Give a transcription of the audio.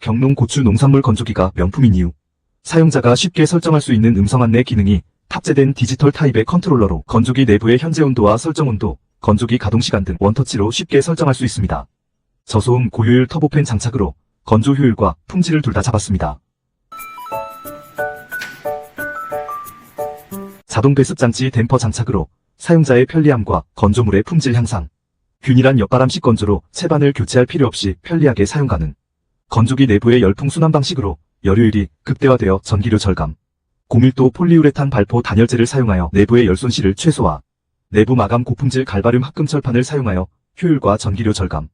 경농 고추 농산물 건조기가 명품인 이유. 사용자가 쉽게 설정할 수 있는 음성 안내 기능이 탑재된 디지털 타입의 컨트롤러로 건조기 내부의 현재 온도와 설정 온도, 건조기 가동 시간 등 원터치로 쉽게 설정할 수 있습니다. 저소음 고효율 터보팬 장착으로 건조 효율과 품질을 둘 다 잡았습니다. 자동 배습 장치 댐퍼 장착으로 사용자의 편리함과 건조물의 품질 향상. 균일한 옆바람식 건조로 채반을 교체할 필요 없이 편리하게 사용 가능. 건조기 내부의 열풍 순환 방식으로 열효율이 극대화되어 전기료 절감, 고밀도 폴리우레탄 발포 단열재를 사용하여 내부의 열 손실을 최소화, 내부 마감 고품질 갈바륨 합금 철판을 사용하여 효율과 전기료 절감,